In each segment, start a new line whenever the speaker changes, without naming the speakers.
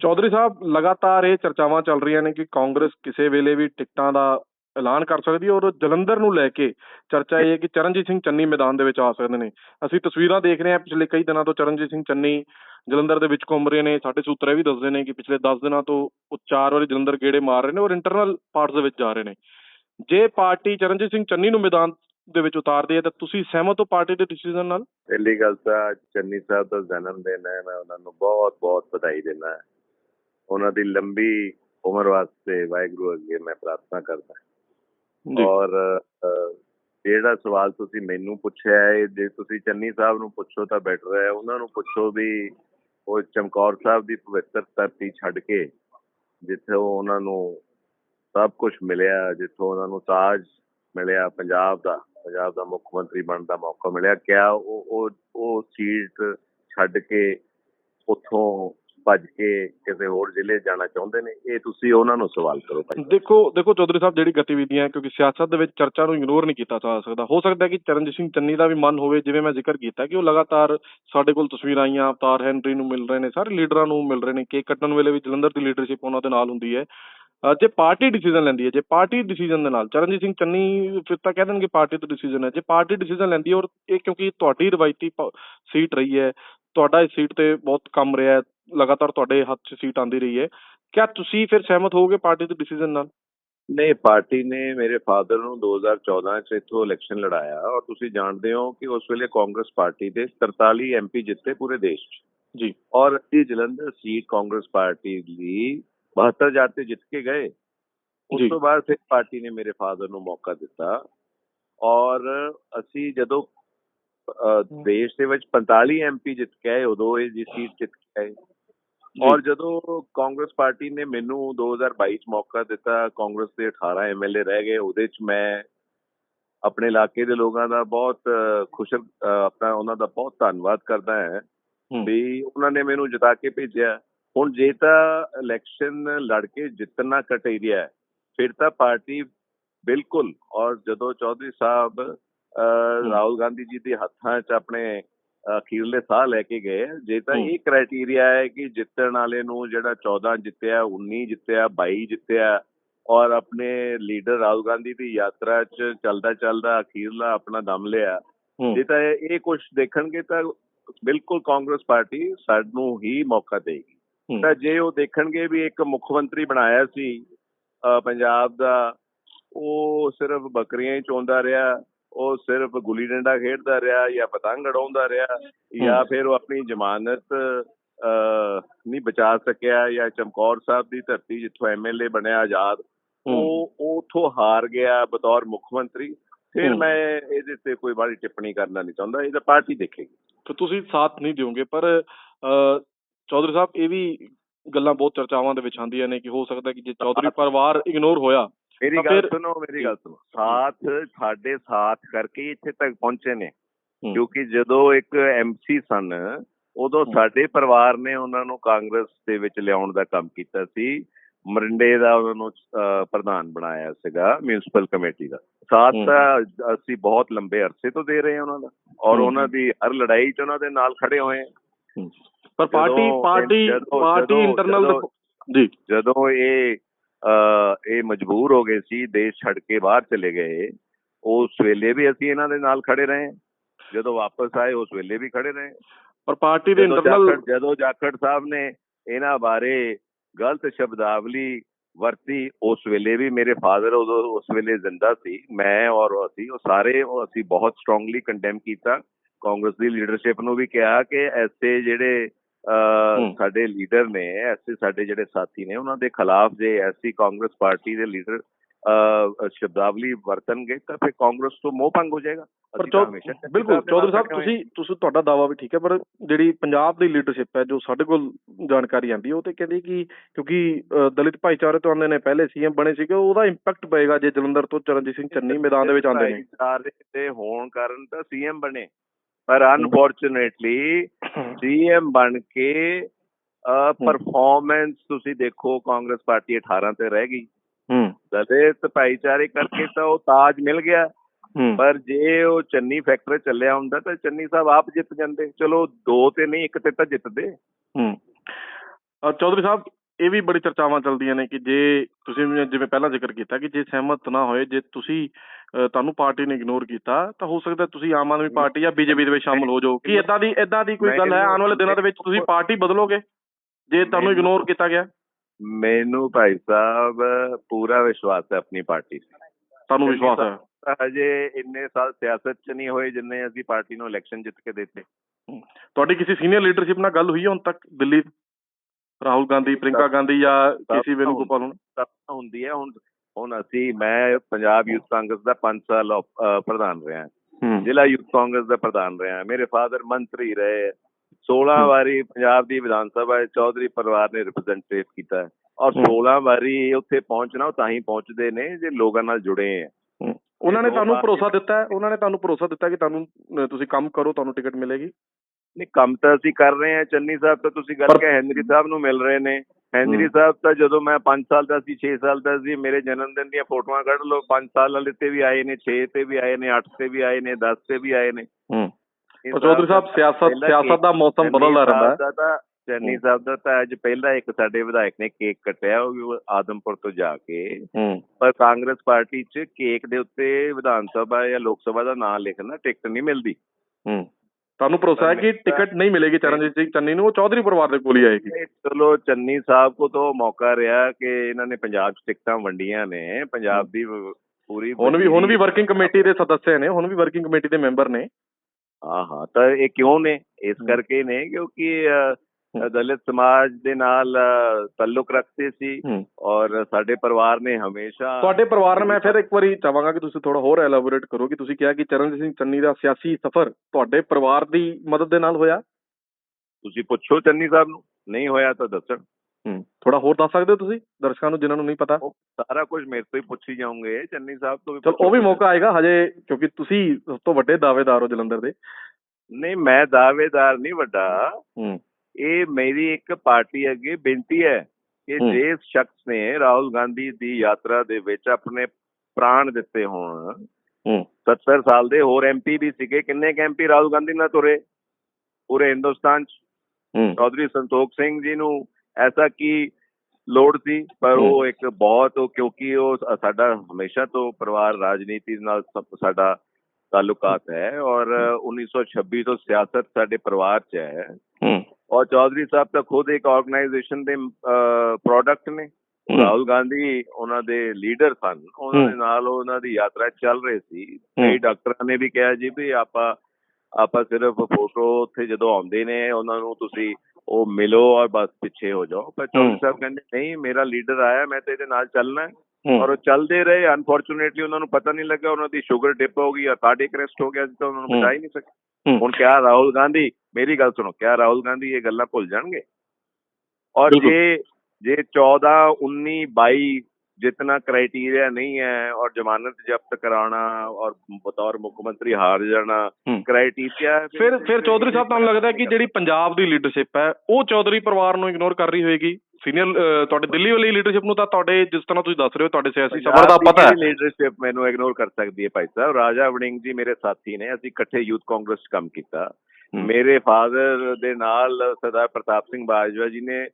ਚੌਧਰੀ ਸਾਹਿਬ, ਲਗਾਤਾਰ ਇਹ ਚਰਚਾਵਾਂ ਚੱਲ ਰਹੀਆਂ ਨੇ ਕਿ ਕਾਂਗਰਸ ਕਿਸੇ ਵੇਲੇ ਵੀ ਟਿਕਟਾਂ ਦਾ ਐਲਾਨ ਕਰ ਸਕਦੀ ਔਰ ਜਲੰਧਰ ਨੂੰ ਲੈ ਕੇ ਚਰਚਾ ਇਹ ਹੈ ਕਿ ਚਰਨਜੀਤ ਸਿੰਘ ਚੰਨੀ ਮੈਦਾਨ ਦੇ ਵਿੱਚ ਆ ਸਕਦੇ ਨੇ। ਅਸੀਂ ਤਸਵੀਰਾਂ ਦੇਖ ਰਹੇ ਹਾਂ, ਪਿਛਲੇ ਕਈ ਦਿਨਾਂ ਤੋਂ ਚਰਨਜੀਤ ਸਿੰਘ ਚੰਨੀ ਜਲੰਧਰ ਦੇ ਵਿੱਚ ਘੁੰਮ ਰਹੇ ਨੇ। ਸਾਡੇ ਸੂਤਰ ਇਹ ਵੀ ਦੱਸਦੇ ਨੇ ਕਿ ਪਿਛਲੇ 10 ਦਿਨਾਂ ਤੋਂ ਉਹ ਚਾਰ ਵਾਰੀ ਜਲੰਧਰ ਗੇੜੇ ਮਾਰ ਰਹੇ ਨੇ ਔਰ ਇੰਟਰਨਲ ਪਾਰਟਸ ਦੇ ਵਿੱਚ ਜਾ ਰਹੇ ਨੇ। ਜੇ ਪਾਰਟੀ ਚਰਨਜੀਤ ਸਿੰਘ ਚੰਨੀ ਨੂੰ ਮੈਦਾਨ ਦੇ ਵਿੱਚ ਉਤਾਰਦੀ ਹੈ ਤਾਂ ਤੁਸੀਂ ਸਹਿਮਤ ਹੋ ਪਾਰਟੀ ਦੇ ਡਿਸੀਜਨ ਨਾਲ?
ਪਹਿਲੀ ਗੱਲ ਤਾਂ ਚੰਨੀ ਸਾਹਿਬ ਦਾ ਜਨਮ ਦਿਨ ਹੈ ਮੈਂ ਉਹਨਾਂ ਨੂੰ ਬਹੁਤ ਬਹੁਤ ਵਧਾਈ ਦਿੰਦਾ ਉਹਨਾਂ ਦੀ ਲੰਬੀ ਉਮਰ ਵਾਸਤੇ ਵਾਹਿਗੁਰੂ ਅੱਗੇ ਮੈਂ ਪ੍ਰਾਰਥਨਾ ਕਰਦਾ ਔਰ ਜਿਹੜਾ ਸਵਾਲ ਤੁਸੀਂ ਮੈਨੂੰ ਪੁੱਛਿਆ ਹੈ ਜੇ ਤੁਸੀਂ ਚੰਨੀ ਸਾਹਿਬ ਨੂੰ ਪੁੱਛੋ ਤਾਂ ਬੈਟਰ ਹੈ। ਉਹਨਾਂ ਨੂੰ ਪੁੱਛੋ ਵੀ ਉਹ ਚਮਕੌਰ ਸਾਹਿਬ ਦੀ ਪਵਿੱਤਰ ਧਰਤੀ ਛੱਡ ਕੇ ਜਿੱਥੇ ਉਹ ਉਹਨਾਂ ਨੂੰ ਸਭ ਕੁਝ ਮਿਲਿਆ ਜਿੱਥੋਂ ਉਹਨਾਂ ਨੂੰ ਤਾਜ ਮਿਲਿਆ ਪੰਜਾਬ ਦਾ। ਪੰਜਾਬ ਦਾ ਮੁੱਖ ਮੰਤਰੀ ਬਣਨ ਦਾ ਮੌਕਾ ਮਿਲਿਆ। ਕਿਆ ਉਹ ਉਹ ਉਹ ਸੀਟ ਛੱਡ ਕੇ ਉੱਥੋਂ ਭੱਜ ਕੇ ਕਿਸੇ ਹੋਰ ਜ਼ਿਲ੍ਹੇ ਜਾਣਾ ਚਾਹੁੰਦੇ ਨੇ? ਇਹ ਤੁਸੀਂ ਉਹਨਾਂ ਨੂੰ ਸਵਾਲ ਕਰੋ ਭਾਈ
ਦੇਖੋ ਦੇਖੋ ਚੌਧਰੀ ਸਾਹਿਬ, ਜਿਹੜੀ ਗਤੀਵਿਧੀਆਂ, ਕਿਉਂਕਿ ਸਿਆਸਤ ਦੇ ਵਿੱਚ ਚਰਚਾ ਨੂੰ ਇਗਨੋਰ ਨਹੀਂ ਕੀਤਾ ਜਾ ਸਕਦਾ। ਹੋ ਸਕਦਾ ਕਿ ਚਰਨਜੀਤ ਸਿੰਘ ਚੰਨੀ ਦਾ ਵੀ ਮਨ ਹੋਵੇ, ਜਿਵੇਂ ਮੈਂ ਜ਼ਿਕਰ ਕੀਤਾ ਕਿ ਉਹ ਲਗਾਤਾਰ ਸਾਡੇ ਕੋਲ ਤਸਵੀਰਾਂ ਆਈਆਂ ਅਵਤਾਰ ਹੈਨਰੀ ਨੂੰ ਮਿਲ ਰਹੇ ਨੇ, ਸਾਰੇ ਲੀਡਰਾਂ ਨੂੰ ਮਿਲ ਰਹੇ ਨੇ, ਕੇਕ ਕੱਟਣ ਵੇਲੇ ਵੀ ਜਲੰਧਰ ਦੀ ਲੀਡਰਸ਼ਿਪ ਉਹਨਾਂ ਦੇ ਨਾਲ ਹੁੰਦੀ ਹੈ। ਜੇ ਪਾਰਟੀ ਡਿਸੀਜਨ ਲੈਂਦੀ ਹੈ ਜੇ ਪਾਰਟੀ ਡਿਸੀਜਨ ਦੇ ਨਾਲ ਚਰਨਜੀਤ ਸਿੰਘ ਚੰਨੀ ਫਿਰ ਤਾਂ ਕਹਿ ਦੇਣਗੇ ਪਾਰਟੀ ਦਾ ਡਿਸੀਜਨ ਹੈ ਜੇ ਪਾਰਟੀ ਡਿਸੀਜਨ ਲੈਂਦੀ ਹੈ ਔਰ ਇਹ ਕਿਉਂਕਿ ਤੁਹਾਡੀ ਰਵਾਇਤੀ ਸੀਟ ਰਹੀ ਹੈ ਤੁਹਾਡਾ ਇਸ ਸੀਟ ਤੇ ਬਹੁਤ ਕੰਮ ਰਿਹਾ ਹੈ ਲਗਾਤਾਰ ਤੁਹਾਡੇ ਹੱਥ 'ਚ ਸੀਟ ਆਂਦੀ ਰਹੀ ਹੈ ਕਿਆ ਤੁਸੀਂ ਫਿਰ ਸਹਿਮਤ ਹੋਵੋਗੇ ਪਾਰਟੀ ਦੇ ਡਿਸੀਜਨ ਨਾਲ?
ਨਹੀਂ ਪਾਰਟੀ ਨੇ ਮੇਰੇ ਫਾਦਰ ਨੂੰ 2014 ਚ ਇੱਥੋਂ ਇਲੈਕਸ਼ਨ ਲੜਾਇਆ ਔਰ ਤੁਸੀਂ ਜਾਣਦੇ ਹੋ ਕਿ ਉਸ ਵੇਲੇ ਕਾਂਗਰਸ ਪਾਰਟੀ ਦੇ 43 ਐਮਪੀ ਜਿੱਤੇ ਪੂਰੇ ਦੇਸ਼ 'ਚ।
ਜੀ।
ਔਰ ਅਸੀਂ ਜਲੰਧਰ ਸੀਟ ਕਾਂਗਰਸ ਪਾਰਟੀ ਲਈ 72000 ਤੇ ਜਿੱਤ ਕੇ ਗਏ। ਉਸ। ਤੋਂ ਬਾਅਦ ਫਿਰ ਪਾਰਟੀ ਨੇ ਮੇਰੇ ਫਾਦਰ ਨੂੰ ਮੌਕਾ ਦਿੱਤਾ। ਔਰ ਅਸੀਂ ਜਦੋਂ ਦੇਸ਼ ਦੇ ਵਿੱਚ 45 ਐਮਪੀ ਜਿੱਤ ਕੇ ਆਏ ਉਦੋਂ ਇਹ ਜੀ ਸੀਟ ਜਿੱਤ ਕੇ ਆਏ। ਔਰ ਜਦੋਂ ਕਾਂਗਰਸ ਪਾਰਟੀ ਨੇ ਮੈਨੂੰ 2022 ਚ ਮੌਕਾ ਦਿੱਤਾ ਕਾਂਗਰਸ ਦੇ 18 ਐਮਐਲਏ ਰਹਿ ਗਏ ਉਹਦੇ ਚ ਮੈਂ ਆਪਣੇ ਇਲਾਕੇ ਦੇ ਲੋਕਾਂ ਦਾ ਬਹੁਤ ਖੁਸ਼ ਆਪਣਾ ਉਹਨਾਂ ਦਾ ਬਹੁਤ ਧੰਨਵਾਦ ਕਰਦਾ ਹੂੰ। ਵੀ ਉਹਨਾਂ ਨੇ ਮੈਨੂੰ ਜਿਤਾ ਕੇ ਭੇਜਿਆ। ਹੁਣ ਜੇ ਤਾਂ ਇਲੈਕਸ਼ਨ ਲੜ ਕੇ ਜਿੱਤਣਾ ਕਟੇਰੀਆ ਹੈ ਫਿਰ ਤਾਂ ਪਾਰਟੀ ਬਿਲਕੁਲ ਔਰ ਜਦੋਂ ਚੌਧਰੀ ਸਾਹਿਬ ਰਾਹੁਲ ਗਾਂਧੀ ਜੀ ਦੇ ਹੱਥਾਂ 'ਚ ਆਪਣੇ ਅਖੀਰਲੇ ਸਾਹ ਲੈ ਕੇ ਗਏ ਜੇ ਤਾਂ। ਇਹ ਕ੍ਰਾਈਟੇਰੀਆ ਹੈ ਕਿ ਜਿੱਤਣ ਵਾਲੇ ਨੂੰ ਜਿਹੜਾ 14 ਜਿੱਤਿਆ 19 ਜਿੱਤਿਆ 22 ਜਿੱਤਿਆ ਔਰ ਆਪਣੇ ਲੀਡਰ ਰਾਹੁਲ ਗਾਂਧੀ ਦੀ ਯਾਤਰਾ 'ਚ ਚੱਲਦਾ ਚੱਲਦਾ ਅਖੀਰਲਾ ਆਪਣਾ ਦਮ ਲਿਆ ਜੇ ਤਾਂ ਇਹ ਕੁਝ ਦੇਖਣਗੇ ਤਾਂ ਬਿਲਕੁਲ ਕਾਂਗਰਸ ਪਾਰਟੀ ਸਾਨੂੰ ਹੀ ਮੌਕਾ ਦੇਗੀ। ਤਾਂ ਜੇ ਉਹ ਦੇਖਣਗੇ ਵੀ ਇੱਕ ਮੁੱਖ ਮੰਤਰੀ ਬਣਾਇਆ ਸੀ ਪੰਜਾਬ ਦਾ ਉਹ ਸਿਰਫ ਬੱਕਰੀਆਂ ਹੀ ਚੋਂਦਾ ਰਿਹਾ ਉਹ ਸਿਰਫ ਗੁੱਲੀ ਡੰਡਾ ਖੇਡਦਾ ਰਿਹਾ ਜਾਂ ਪਤੰਗ ਉਡਾਉਂਦਾ ਰਿਹਾ ਜਾਂ ਫਿਰ ਉਹ ਆਪਣੀ ਜ਼ਮਾਨਤ ਨਹੀਂ ਬਚਾ ਸਕਿਆ ਜਾਂ ਚਮਕੌਰ ਸਾਹਿਬ ਦੀ ਧਰਤੀ ਜਿੱਥੋਂ ਐਮਐਲਏ ਬਣਿਆ ਆਜ਼ਾਦ। ਉਹ ਉਥੋਂ ਹਾਰ ਗਿਆ ਬਤੌਰ ਮੁੱਖ ਮੰਤਰੀ ਫਿਰ। ਮੈਂ ਇਹਦੇ ਤੇ ਕੋਈ ਬਾਹਲੀ ਟਿੱਪਣੀ ਕਰਨਾ ਨਹੀਂ ਚਾਹੁੰਦਾ ਇਹ ਤਾਂ ਪਾਰਟੀ ਦੇਖੇਗੀ
ਤੇ ਤੁਸੀਂ ਸਾਥ ਨਹੀਂ ਦਿਓਗੇ ਪਰ ਚੌਧਰੀ ਸਾਹਿਬ ਇਹ ਵੀ ਗੱਲਾਂ ਬਹੁਤ ਚਰਚਾਵਾਂ ਦੇ ਵਿੱਚ ਆਉਂਦੀਆਂ ਨੇ ਕਿ ਹੋ ਸਕਦਾ ਕਿ ਜੇ ਚੌਧਰੀ ਪਰਿਵਾਰ ਇਗਨੋਰ ਹੋਇਆ
ਮੇਰੀ ਗੱਲ ਸੁਣੋ ਮੇਰੀ ਗੱਲ ਸੁਣੋ। ਸਾਥ ਸਾਡੇ ਸਾਥ ਕਰਕੇ ਇੱਥੇ ਤੱਕ ਪਹੁੰਚੇ ਨੇ। ਕਿਉਂਕਿ ਜਦੋਂ ਇੱਕ ਐਮਸੀ ਸਨ ਉਦੋਂ। ਸਾਡੇ ਪਰਿਵਾਰ ਨੇ ਉਹਨਾਂ ਨੂੰ ਕਾਂਗਰਸ ਦੇ ਵਿੱਚ ਲਿਆਉਣ ਦਾ ਕੰਮ ਕੀਤਾ ਸੀ। ਮਰਿੰਡੇ ਦਾ ਉਹਨਾਂ ਨੂੰ ਪ੍ਰਧਾਨ ਬਣਾਇਆ ਸੀਗਾ ਮਿਊਨਿਸਪਲ ਕਮੇਟੀ ਦਾ। ਸਾਥ। ਤਾਂ ਅਸੀਂ ਬਹੁਤ ਲੰਬੇ ਅਰਸੇ ਤੋਂ ਦੇ ਰਹੇ ਹਾਂ ਉਹਨਾਂ ਦਾ। ਔਰ। ਉਹਨਾਂ ਦੀ ਹਰ ਲੜਾਈ 'ਚ ਉਹਨਾਂ ਦੇ ਨਾਲ ਖੜੇ ਹੋਏ ਹਾਂ।
ਪਰ ਪਾਰਟੀ ਪਾਰਟੀ ਪਾਰਟੀ ਇੰਟਰਨਲ ਜੀ।
ਜਦੋਂ ਇਹ ਇਹ ਮਜਬੂਰ ਹੋ ਗਏ ਸੀ ਦੇਸ਼ ਛੱਡ ਕੇ ਬਾਹਰ ਚਲੇ ਗਏ ਉਸ ਵੇਲੇ ਵੀ ਅਸੀਂ ਇਹਨਾਂ ਦੇ ਨਾਲ ਖੜੇ ਰਹੇ। ਜਦੋਂ ਵਾਪਸ ਆਏ ਉਸ ਵੇਲੇ ਵੀ ਖੜੇ ਰਹੇ।
ਪਰ ਪਾਰਟੀ ਦੇ ਇੰਟਰਨਲ
ਜਦੋਂ ਜਾਖੜ ਸਾਹਿਬ ਨੇ ਇਹਨਾਂ ਬਾਰੇ ਗਲਤ ਸ਼ਬਦਾਵਲੀ ਵਰਤੀ ਉਸ ਵੇਲੇ ਵੀ ਮੇਰੇ ਫਾਦਰ ਉਦੋਂ ਉਸ ਵੇਲੇ ਜ਼ਿੰਦਾ ਸੀ। ਮੈਂ ਔਰ ਅਸੀਂ ਉਹ ਸਾਰੇ ਉਹ ਅਸੀਂ ਬਹੁਤ ਸਟਰੋਂਗਲੀ ਕੰਡੈਮ ਕੀਤਾ। ਕਾਂਗਰਸ ਦੀ ਲੀਡਰਸ਼ਿਪ ਨੂੰ ਵੀ ਕਿਹਾ ਕਿ ਐਸੇ ਜਿਹੜੇ। ਸਾਡੇ ਲੀਡਰ ਨੇ ਐਸੇ ਸਾਡੇ ਜਿਹੜੇ ਸਾਥੀ ਨੇ ਉਹਨਾਂ ਦੇ ਖਿਲਾਫ ਜੇ ਐਸੀ ਕਾਂਗਰਸ ਪਾਰਟੀ ਦੇ ਲੀਡਰ ਸ਼ਬਦਾਵਲੀ ਵਰਤਣਗੇ ਤਾਂ ਫਿਰ ਕਾਂਗਰਸ ਤੋਂ ਮੋਹ ਭੰਗ ਹੋ ਜਾਏਗਾ।
ਬਿਲਕੁਲ ਚੌਧਰੀ ਸਾਹਿਬ। ਤੁਸੀਂ ਤੁਸੀਂ ਤੁਹਾਡਾ ਦਾਵਾ ਵੀ ਠੀਕ ਹੈ ਪਰ ਜਿਹੜੀ ਪੰਜਾਬ ਦੀ ਲੀਡਰਸ਼ਿਪ ਹੈ ਜੋ ਸਾਡੇ ਕੋਲ ਜਾਣਕਾਰੀ ਆਂਦੀ ਹੈ ਉਹ ਤੇ ਕਹਿੰਦੀ ਕਿ ਕਿਉਂਕਿ ਦਲਿਤ ਭਾਈਚਾਰੇ ਤੋਂ ਆਉਂਦੇ ਨੇ ਪਹਿਲੇ ਸੀਐਮ ਬਣੇ ਸੀਗੇ ਉਹਦਾ ਇੰਪੈਕਟ ਪਏਗਾ ਜੇ ਜਲੰਧਰ ਤੋਂ ਚਰਨਜੀਤ ਸਿੰਘ ਚੰਨੀ ਮੈਦਾਨ ਦੇ ਵਿੱਚ ਆਉਂਦੇ ਨੇ।
ਭਾਈਚਾਰੇ ਦੇ ਹੋਣ ਕਾਰਨ ਤਾਂ ਸੀਐਮ ਬਣੇ। ਪਰ ਅਨਫੋਰਚੂਨੇਟਲੀ ਸੀਐਮ ਬਣ ਕੇ ਪਰਫਾਰਮੈਂਸ ਤੁਸੀਂ ਦੇਖੋ ਕਾਂਗਰਸ ਪਾਰਟੀ 18 ਤੇ ਰਹਿ ਗਈ।
ਹੂੰ
ਦਲਿਤ ਭਾਈਚਾਰੇ ਕਰਕੇ ਤਾਂ ਉਹ ਤਾਜ ਮਿਲ ਗਿਆ।
ਹੂੰ
ਪਰ ਜੇ ਉਹ ਚੰਨੀ ਫੈਕਟਰ ਚੱਲਿਆ ਹੁੰਦਾ ਤਾਂ ਚੰਨੀ ਸਾਹਿਬ ਆਪ ਜਿੱਤ ਜਾਂਦੇ। ਚਲੋ ਦੋ ਤੇ ਨਹੀਂ ਇੱਕ ਤੇ ਤਾਂ ਜਿੱਤਦੇ।
ਹੂੰ ਅਹ ਚੌਧਰੀ ਸਾਹਿਬ ਇਹ ਵੀ ਬੜੀ ਚਰਚਾਵਾਂ ਚੱਲਦੀਆਂ ਨੇ ਕਿ ਜੇ ਤੁਸੀਂ ਜਿਵੇਂ ਪਹਿਲਾਂ ਜ਼ਿਕਰ ਕੀਤਾ ਕਿ ਜੇ ਸਹਿਮਤ ਨਾ ਹੋਏ ਜੇ ਤੁਸੀਂ ਤੁਹਾਨੂੰ ਪਾਰਟੀ ਨੇ ਇਗਨੋਰ ਕੀਤਾ ਤਾਂ ਹੋ ਸਕਦਾ ਤੁਸੀਂ ਆਮ ਆਦਮੀ ਪਾਰਟੀ ਜਾਂ ਬੀਜੇਪੀ ਦੇ ਵਿੱਚ ਸ਼ਾਮਲ ਹੋ ਜਾਓ। ਕੀ ਇਦਾਂ ਦੀ ਇਦਾਂ ਦੀ ਕੋਈ ਗੱਲ ਹੈ? ਆਉਣ ਵਾਲੇ ਦਿਨਾਂ ਦੇ ਵਿੱਚ ਤੁਸੀਂ ਪਾਰਟੀ ਬਦਲੋਗੇ ਜੇ ਤੁਹਾਨੂੰ ਇਗਨੋਰ ਕੀਤਾ ਗਿਆ?
ਮੈਨੂੰ ਭਾਈ ਸਾਹਿਬ ਪੂਰਾ ਵਿਸ਼ਵਾਸ ਹੈ ਆਪਣੀ ਪਾਰਟੀ 'ਤੇ
ਤੁਹਾਨੂੰ ਵਿਸ਼ਵਾਸ ਹੈ?
ਹਜੇ ਇੰਨੇ ਸਾਲ ਸਿਆਸਤ 'ਚ ਨਹੀਂ ਹੋਏ ਜਿੰਨੇ ਅਸੀਂ ਪਾਰਟੀ ਨੂੰ ਇਲੈਕਸ਼ਨ ਜਿੱਤ ਕੇ ਦਿੱਤੇ।
ਤੁਹਾਡੀ ਕਿਸੇ ਸੀਨੀਅਰ ਲੀਡਰਸ਼ਿਪ ਨਾਲ ਗੱਲ ਹੋਈ ਹੈ ਹੁਣ ਤੱਕ ਦਿੱਲੀ? ਰਾਹੁਲ ਗਾਂਧੀ ਪ੍ਰਿੰਕਾ ਗਾਂਧੀ ਜਾਂ ਕੇਸੀ ਵੇਣੂਗੋਪਾਲ ਹੁਣ
ਹੁੰਦੀ ਹੈ। ਹੁਣ ਹੁਣ ਅਸੀਂ ਮੈਂ ਪੰਜਾਬ ਯੂਥ ਕਾਂਗਰਸ ਦਾ 5 ਸਾਲ ਪ੍ਰਧਾਨ ਰਿਹਾ।
ਹੂੰ।
ਜ਼ਿਲ੍ਹਾ ਯੂਥ ਕਾਂਗਰਸ ਦਾ ਪ੍ਰਧਾਨ ਰਿਹਾ। ਮੇਰੇ ਫਾਦਰ ਮੰਤਰੀ ਰਹੇ। 16
ਹਮ।
ਵਾਰੀ ਪੰਜਾਬ ਦੀ ਵਿਧਾਨ ਸਭਾ 'ਚ ਚੌਧਰੀ ਪਰਿਵਾਰ ਨੇ ਰਿਪਰੈਜ਼ੈਂਟੇਟ ਕੀਤਾ। ਹੈ ਔਰ
ਹਮ।
16 ਵਾਰੀ ਉੱਥੇ ਪਹੁੰਚਣਾ ਉਹ ਤਾਂ ਹੀ ਪਹੁੰਚਦੇ ਨੇ ਜੇ ਲੋਕਾਂ ਨਾਲ ਜੁੜੇ ਹੂੰ।
ਉਹਨਾਂ ਨੇ ਤੁਹਾਨੂੰ ਭਰੋਸਾ ਦਿੱਤਾ ਹੈ? ਉਹਨਾਂ ਨੇ ਤੁਹਾਨੂੰ ਭਰੋਸਾ ਦਿੱਤਾ ਕਿ ਤੁਹਾਨੂੰ ਤੁਸੀਂ ਕੰਮ ਕਰੋ ਤੁਹਾਨੂੰ ਟਿਕਟ ਮਿਲੇਗੀ?
ਨਹੀਂ ਕੰਮ ਤਾਂ ਅਸੀਂ ਕਰ ਰਹੇ ਹਾਂ ਚੰਨੀ ਸਾਹਿਬ ਤਾਂ ਤੁਸੀਂ ਗੱਲ
ਪਰ-
ਕਿ ਹੈਨਰੀ ਸਾਹਿਬ ਨੂੰ ਮਿਲ ਰਹੇ ਨੇ। ਹੈਨਰੀ। ਸਾਹਿਬ ਤਾਂ ਜਦੋਂ ਮੈਂ 5 ਸਾਲ ਦਾ ਸੀ 6 ਸਾਲ ਦਾ ਸੀ ਮੇਰੇ ਜਨਮ ਦਿਨ ਦੀਆਂ ਫੋਟੋਆਂ ਕੱਢ ਲਓ 5 ਸਾਲ ਵਾਲੇ ਤੇ ਵੀ ਆਏ ਨੇ 6 ਤੇ ਵੀ ਆਏ ਨੇ 8 ਤੇ ਵੀ ਆਏ ਨੇ 10 ਤੇ ਵੀ ਆਏ ਨੇ।
ਹੂੰ। ਚੌਧਰੀ ਸਾਹਿਬ ਸਿਆਸਤ ਸਿਆਸਤ ਦਾ ਮੌਸਮ ਬਦਲਦਾ ਰਹਿੰਦਾ ਹੈ।
ਚੰਨੀ। ਸਾਹਿਬ ਦਾ ਤਾਂ ਅੱਜ ਪਹਿਲਾਂ ਇੱਕ ਸਾਡੇ ਵਿਧਾਇਕ ਨੇ ਕੇਕ ਕੱਟਿਆ ਉਹ ਵੀ ਆਦਮਪੁਰ ਤੋਂ ਜਾ ਕੇ।
ਹੂੰ।
ਪਰ ਕਾਂਗਰਸ ਪਾਰਟੀ 'ਚ ਕੇਕ ਦੇ ਉੱਤੇ ਵਿਧਾਨ ਸਭਾ ਜਾਂ ਲੋਕ ਸਭਾ ਦਾ ਨਾਮ ਲਿਖਣਾ ਟਿਕਟ ਨਹੀਂ ਮਿਲਦੀ।
ਹੂੰ। ਤੁਹਾਨੂੰ ਭਰੋਸਾ ਹੈ ਕਿ ਟਿਕਟ ਨਹੀਂ ਮਿਲੇਗੀ ਚਰਨਜੀਤ ਸਿੰਘ ਚੰਨੀ ਨੂੰ ਉਹ ਚੌਧਰੀ ਪਰਿਵਾਰ ਦੇ ਕੋਲ ਹੀ ਆਏਗੀ
ਚਲੋ ਚੰਨੀ ਸਾਹਿਬ ਕੋ ਤਾਂ ਮੌਕਾ ਰਿਹਾ ਕਿ ਇਹਨਾਂ ਨੇ ਪੰਜਾਬ 'ਚ ਟਿਕਟਾਂ ਵੰਡੀਆਂ ਨੇ ਪੰਜਾਬ ਦੀ ਪੂਰੀ
ਹੁਣ ਵੀ ਹੁਣ ਵੀ ਵਰਕਿੰਗ ਕਮੇਟੀ ਦੇ ਸਦੱਸਿਆ ਨੇ ਹੁਣ ਵੀ ਵਰਕਿੰਗ ਕਮੇਟੀ ਦੇ ਮੈਂਬਰ ਨੇ
ਹਾਂ ਹਾਂ ਤਾਂ ਇਹ ਕਿਉਂ ਨੇ ਇਸ। ਕਰਕੇ ਨੇ ਕਿਉਂਕਿ। ਦਲਿਤ ਸਮਾਜ ਦੇ ਨਾਲ ਤਾਲੁਕ ਰੱਖਦੇ ਸੀ ਔਰ ਸਾਡੇ ਪਰਿਵਾਰ ਨੇ ਹਮੇਸ਼ਾ
ਤੁਹਾਡੇ ਪਰਿਵਾਰ ਨਾਲ ਮੈਂ ਫਿਰ ਇੱਕ ਵਾਰੀ ਚਾਹਾਂਗਾ ਕਿ ਤੁਸੀਂ ਥੋੜਾ ਹੋਰ ਐਲਾਬੋਰੇਟ ਕਰੋ ਕਿ ਤੁਸੀਂ ਕਿਹਾ ਕਿ ਚਰਨਜੀਤ ਸਿੰਘ ਚੰਨੀ ਦਾ ਸਿਆਸੀ ਸਫ਼ਰ ਤੁਹਾਡੇ ਪਰਿਵਾਰ ਦੀ ਮਦਦ ਦੇ ਨਾਲ ਹੋਇਆ?
ਤੁਸੀਂ ਪੁੱਛੋ ਚੰਨੀ ਸਾਹਿਬ ਨੂੰ ਨਹੀਂ ਹੋਇਆ ਤਾਂ ਦੱਸਣ।
ਹੂੰ ਥੋੜਾ ਹੋਰ ਦੱਸ ਸਕਦੇ ਹੋ ਤੁਸੀਂ ਦਰਸ਼ਕਾਂ ਨੂੰ ਜਿਨ੍ਹਾਂ ਨੂੰ ਨਹੀਂ ਪਤਾ?
ਸਾਰਾ ਕੁਝ ਮੇਰੇ ਤੋਂ ਹੀ ਪੁੱਛੀ ਜਾਓਗੇ ਚੰਨੀ ਸਾਹਿਬ ਤੋਂ ਵੀ
ਚਲ ਉਹ ਵੀ। ਮੌਕਾ ਆਏਗਾ ਹਜੇ ਕਿਉਂਕਿ ਤੁਸੀਂ ਸਭ ਤੋਂ ਵੱਡੇ ਦਾਅਵੇਦਾਰ ਹੋ ਜਲੰਧਰ ਦੇ।
ਨਹੀਂ ਮੈਂ ਦਾਅਵੇਦਾਰ ਨਹੀਂ ਵੱਡਾ। ਇਹ ਮੇਰੀ ਇੱਕ ਪਾਰਟੀ ਅੱਗੇ ਬੇਨਤੀ ਹੈ ਕਿ। ਜਿਸ ਸ਼ਖਸ ਨੇ ਰਾਹੁਲ ਗਾਂਧੀ ਦੀ ਯਾਤਰਾ ਦੇ ਵਿੱਚ ਆਪਣੇ ਪ੍ਰਾਣ ਦਿੱਤੇ ਹੋਣ
ਹੂੰ।
70 ਸਾਲ ਦੇ ਹੋਰ ਐਮਪੀ ਵੀ ਸੀਗੇ ਕਿੰਨੇ ਐਮਪੀ ਰਾਹੁਲ ਗਾਂਧੀ ਨਾਲ ਤੁਰੇ? ਪੂਰੇ ਹਿੰਦੁਸਤਾਨ ਚ। ਚੌਧਰੀ ਸੰਤੋਖ ਸਿੰਘ ਜੀ ਨੂੰ ਐਸਾ ਕੀ ਲੋੜ ਸੀ? ਪਰ ਉਹ ਇੱਕ ਬਹੁਤ ਉਹ ਕਿਉਂਕਿ ਉਹ ਸਾਡਾ ਹਮੇਸ਼ਾ ਤੋਂ ਪਰਿਵਾਰ ਰਾਜਨੀਤੀ ਨਾਲ ਸਾਡਾ ਤਾਲੁਕਾਤ ਹੈ ਔਰ 1926 ਤੋਂ ਸਿਆਸਤ ਸਾਡੇ ਪਰਿਵਾਰ ਚ ਹੂੰ। ਔਰ ਚੌਧਰੀ ਸਾਹਿਬ ਤਾਂ ਖੁਦ ਇੱਕ ਆਰਗੇਨਾਈਜੇਸ਼ਨ ਦੇ ਪ੍ਰੋਡਕਟ ਨੇ। ਰਾਹੁਲ ਗਾਂਧੀ ਉਹਨਾਂ ਦੇ ਲੀਡਰ ਸਨ ਉਹਨਾਂ। ਦੇ ਨਾਲ ਉਹਨਾਂ ਦੀ ਯਾਤਰਾ ਚੱਲ ਰਹੀ ਸੀ। ਕਈ ਡਾਕਟਰਾਂ ਨੇ ਵੀ ਕਿਹਾ ਜੀ ਵੀ ਆਪਾਂ ਆਪਾਂ ਸਿਰਫ ਫੋਟੋ ਉੱਥੇ ਜਦੋਂ ਆਉਂਦੇ ਨੇ ਉਹਨਾਂ ਨੂੰ ਤੁਸੀਂ ਉਹ ਮਿਲੋ ਔਰ ਬਸ ਪਿੱਛੇ ਹੋ ਜਾਓ ਪਰ ਚੌਧਰੀ। ਸਾਹਿਬ ਕਹਿੰਦੇ ਨਹੀਂ ਮੇਰਾ ਲੀਡਰ ਆਇਆ ਮੈਂ ਤੇ ਇਹਦੇ ਨਾਲ ਚੱਲਣਾ ਔਰ ਉਹ ਚੱਲਦੇ ਰਹੇ ਅਨਫੋਰਚੂਨੇਟਲੀ ਉਹਨਾਂ ਨੂੰ ਪਤਾ ਨਹੀਂ ਲੱਗਾ ਉਹਨਾਂ ਦੀ ਸ਼ੂਗਰ ਡਿਪ ਹੋ ਗਈ ਕਾਰਡਿਕ ਅਰੈਸਟ ਹੋ ਗਿਆ ਤਾਂ ਉਹਨਾਂ ਨੂੰ। ਬਚਾ ਹੀ ਨਹੀਂ ਸਕੇ। ਹੁਣ ਕਿਆ ਰਾਹੁਲ ਗਾਂਧੀ ਮੇਰੀ ਗੱਲ ਸੁਣੋ ਕਿਆ ਰਾਹੁਲ ਗਾਂਧੀ ਇਹ ਗੱਲਾਂ ਭੁੱਲ ਜਾਣਗੇ? ਔਰ ਜੇ ਜੇ 14 19 22 ਜਿਤਨਾ ਕ੍ਰਾਈਟੇਰੀਆ ਨਹੀਂ ਹੈ ਔਰ ਜ਼ਮਾਨਤ ਜ਼ਬਤ ਕਰਾਉਣਾ ਔਰ ਬਤੌਰ ਮੁੱਖ ਮੰਤਰੀ ਹਾਰ
ਜਾਣਾ
ਕ੍ਰਾਈਟੇਰੀਆ
ਫਿਰ ਫਿਰ ਚੌਧਰੀ ਸਾਹਿਬ ਤੁਹਾਨੂੰ ਲੱਗਦਾ ਕਿ ਜਿਹੜੀ ਪੰਜਾਬ ਦੀ ਲੀਡਰਸ਼ਿਪ ਹੈ ਉਹ ਚੌਧਰੀ ਪਰਿਵਾਰ ਨੂੰ ਇਗਨੋਰ ਕਰ ਰਹੀ ਹੋਏਗੀ? ਸੀਨੀਅਰ ਤੁਹਾਡੇ ਦਿੱਲੀ ਵਾਲੀ ਲੀਡਰਸ਼ਿਪ ਨੂੰ ਤਾਂ ਤੁਹਾਡੇ ਜਿਸ ਤਰ੍ਹਾਂ ਤੁਸੀਂ ਦੱਸ ਰਹੇ ਹੋ ਤੁਹਾਡੇ ਸਿਆਸੀ ਸਬਰ ਦਾ ਪਤਾ ਹੈ।
ਲੀਡਰਸ਼ਿਪ ਮੈਨੂੰ ਇਗਨੋਰ ਕਰ ਸਕਦੀ ਹੈ ਭਾਈ ਸਾਹਿਬ? ਰਾਜਾ ਵੜਿੰਗ ਜੀ ਮੇਰੇ ਸਾਥੀ ਨੇ ਅਸੀਂ ਇਕੱਠੇ ਯੂਥ ਕਾਂਗਰਸ ਕੰਮ ਕੀਤਾ। ਮੇਰੇ ਫਾਦਰ ਦੇ ਨਾਲ ਸਰਦਾਰ ਪ੍ਰਤਾਪ ਸਿੰਘ ਬਾਜਵਾ ਜੀ ਨੇ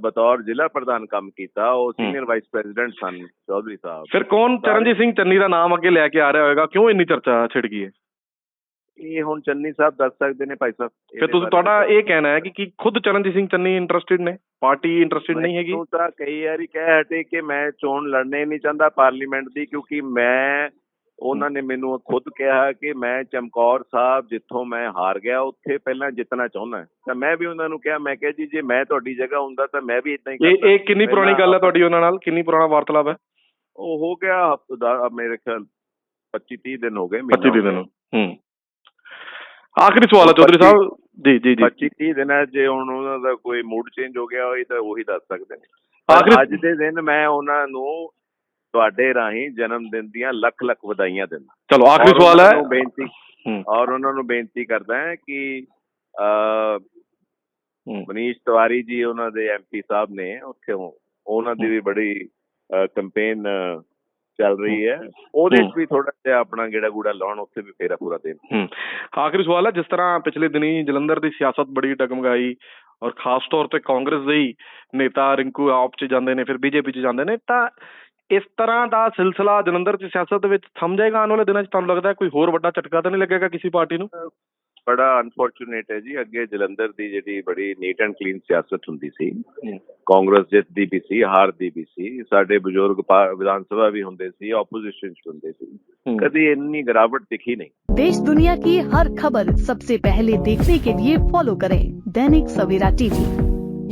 ਬਤੌਰ ਜ਼ਿਲ੍ਹਾ ਪ੍ਰਧਾਨ ਕੰਮ ਕੀਤਾ। ਉਹ ਸੀਨੀਅਰ ਵਾਈਸ ਪ੍ਰੈਜ਼ੀਡੈਂਟ ਸਨ ਚੌਧਰੀ ਸਾਹਿਬ।
ਫਿਰ ਕੌਣ? ਚਰਨਜੀਤ ਸਿੰਘ ਚੰਨੀ ਦਾ ਨਾਮ ਅੱਗੇ ਲੈ ਕੇ ਆ ਰਿਹਾ ਹੋਏਗਾ। ਕਿਉਂ ਇੰਨੀ ਚਰਚਾ ਛਿੜ ਗਈ ਹੈ?
ਇਹ ਹੁਣ ਚੰਨੀ ਸਾਹਿਬ ਦੱਸ ਸਕਦੇ ਨੇ ਭਾਈ ਸਾਹਿਬ
ਫਿਰ ਤੁਸੀਂ ਤੁਹਾਡਾ ਇਹ ਕਹਿਣਾ ਹੈ ਕਿ ਕੀ ਖੁਦ ਚਰਨਜੀਤ ਸਿੰਘ ਚੰਨੀ ਇੰਟਰਸਟਿਡ ਨੇ? ਪਾਰਟੀ ਇੰਟਰਸਟਿਡ ਨਹੀਂ ਹੈਗੀ?
ਮੈਨੂੰ ਤਾਂ ਕਈ ਵਾਰੀ ਕਹਿ ਹਟੇ ਕਿ ਮੈਂ ਚੋਣ ਲੜਨੇ ਨਹੀਂ ਚਾਹੁੰਦਾ ਪਾਰਲੀਮੈਂਟ ਦੀ ਕਿਉਂਕਿ ਮੈਂ ਉਹਨਾਂ ਨੇ ਮੈਨੂੰ ਖੁਦ ਕਿਹਾ ਕਿ ਮੈਂ ਚਮਕੌਰ ਸਾਹਿਬ ਜਿੱਥੋਂ ਮੈਂ ਹਾਰ ਗਿਆ ਉੱਥੇ ਪਹਿਲਾਂ ਜਿੱਤਣਾ ਚਾਹੁੰਦਾ ਤਾਂ ਮੈਂ ਵੀ ਉਹਨਾਂ ਨੂੰ ਕਿਹਾ ਮੈਂ ਕਿਹਾ ਜੀ ਜੇ ਮੈਂ ਤੁਹਾਡੀ ਜਗ੍ਹਾ ਹੁੰਦਾ ਤਾਂ ਮੈਂ ਵੀ ਇਦਾਂ ਹੀ ਕਰਦਾ
ਇਹ ਕਿੰਨੀ ਪੁਰਾਣੀ ਗੱਲ ਹੈ ਤੁਹਾਡੀ ਉਹਨਾਂ ਨਾਲ? ਕਿੰਨੀ ਪੁਰਾਣਾ ਵਾਰਤਾਲਾਪ ਹੈ?
ਉਹ ਹੋ ਗਿਆ ਹਫਤਾ ਮੇਰੇ ਖਿਆਲ 25 30 ਦਿਨ ਹੋ ਗਏ
25 ਦਿਨ ਹੂੰ ਆਖਰੀ ਸਵਾਲ ਹੈ ਚੌਧਰੀ ਸਾਹਿਬ। ਜੀ ਜੀ ਜੀ।
25 30 ਦਿਨਾਂ ਜੇ ਹੁਣ ਉਹਨਾਂ ਦਾ ਕੋਈ ਮੂਡ ਚੇਂਜ ਹੋ ਗਿਆ ਹੋਈ ਤਾਂ ਉਹੀ ਦੱਸ ਸਕਦੇ ਨੇ। ਅੱਜ ਦੇ ਦਿਨ ਮੈਂ ਉਹਨਾਂ ਨੂੰ ਤੁਹਾਡੇ ਰਾਹੀਂ ਜਨਮ ਦਿਨ ਦੀਆਂ ਲੱਖ ਲੱਖ ਵਧਾਈਆਂ ਦਿੰਦਾ।
ਚਲੋ ਆਖਰੀ ਸਵਾਲ ਹੈ।
ਬੇਨਤੀ ਔਰ ਉਹਨਾਂ ਨੂੰ ਬੇਨਤੀ ਕਰਦਾ ਹੈ ਕਿ ਮਨੀਸ਼ ਤਿਵਾਰੀ ਜੀ ਉਹਨਾਂ ਦੇ ਐਮਪੀ ਸਾਹਿਬ ਨੇ ਉੱਥੇ ਉਹ- ਉਹਨਾਂ ਦੀ ਵੀ ਬੜੀ ਕੈਂਪੇਨ ਚੱਲ ਰਹੀ ਹੈ। ਉਹਦੇ
ਹੂੰ।
'ਚ ਵੀ ਥੋੜਾ ਜਿਹਾ ਆਪਣਾ ਗੇੜਾ ਗੂੜਾ ਲਾਉਣ ਉੱਥੇ ਵੀ ਫੇਰਾ ਪੂਰਾ ਦੇਣ।
ਆਖਰੀ ਸਵਾਲ ਹੈ ਜਿਸ ਤਰ੍ਹਾਂ ਪਿਛਲੇ ਦਿਨੀ ਜਲੰਧਰ ਦੀ ਸਿਆਸਤ ਬੜੀ ਡਗਮਗਾਈ ਔਰ ਖਾਸ ਤੌਰ ਤੇ ਕਾਂਗਰਸ ਦੇ ਹੀ ਨੇਤਾ ਰਿੰਕੂ ਆਪ ਚ ਜਾਂਦੇ ਨੇ ਫਿਰ ਬੀਜੇਪੀ ਚ ਜਾਂਦੇ ਨੇ ਤਾਂ ਇਸ ਤਰ੍ਹਾਂ ਦਾ ਸਿਲਸਿਲਾ ਜਲੰਧਰ ਚ ਸਿਆਸਤ ਦੇ ਵਿੱਚ ਥੰਮ ਜਾਏਗਾ ਆਉਣ ਵਾਲੇ ਦਿਨਾਂ ਚ ਤੁਹਾਨੂੰ ਲੱਗਦਾ ਹੈ ਕੋਈ ਹੋਰ ਵੱਡਾ ਝਟਕਾ ਤਾਂ ਨਹੀਂ ਲੱਗੇਗਾ ਕਿਸੇ ਪਾਰਟੀ ਨੂੰ
ਬੜਾ ਅਨਫੋਰਚੂਨੇਟ ਹੈ ਜੀ ਅੱਗੇ ਜਲੰਧਰ ਦੀ ਜਿਹੜੀ ਬੜੀ ਨੀਟ ਐਂਡ ਕਲੀਨ ਸਿਆਸਤ ਹੁੰਦੀ ਸੀ ਕਾਂਗਰਸ ਜਿੱਤਦੀ ਵੀ ਸੀ ਹਾਰਦੀ ਵੀ ਸੀ ਸਾਡੇ ਬਜ਼ੁਰਗ ਪਾ- ਵਿਧਾਨ ਸਭਾ ਵੀ ਹੁੰਦੇ ਸੀ ਆਪੋਜੀਸ਼ਨ ਚ ਹੁੰਦੇ ਸੀ
ਹੂੰ।
ਕਦੀ ਇੰਨੀ ਗਿਰਾਵਟ ਦਿਖੀ ਨਹੀਂ
देश दुनिया की हर खबर सबसे पहले देखने के लिए फॉलो करें दैनिक सवेरा टीवी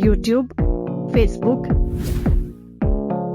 यूट्यूब फेसबुक